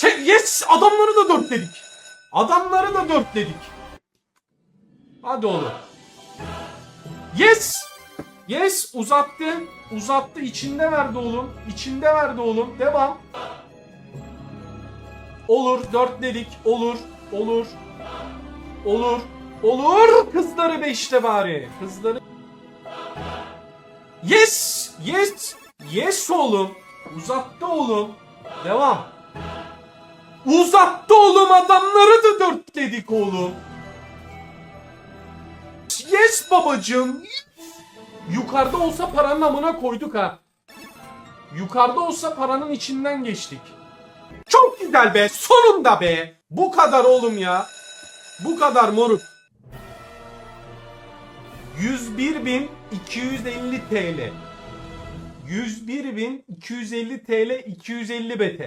Çek yes adamları da dörtledik. Adamları da dörtledik. Hadi oğlum. Yes. Yes uzattı. Uzattı içinde verdi oğlum. İçinde verdi oğlum. Devam. Olur dörtledik. Olur. Olur. Olur. Olur. Kızları beşte bari. Kızları. Yes. Yes. Yes oğlum. Uzattı oğlum. Devam. Uzattı oğlum adamları da dörtledik oğlum. Yes babacığım. Yukarıda olsa paranın amına koyduk ha. Yukarıda olsa paranın içinden geçtik. Çok güzel be. Sonunda be. Bu kadar oğlum ya. Bu kadar moruk. 101.250 TL. 101.250 TL 250 BT.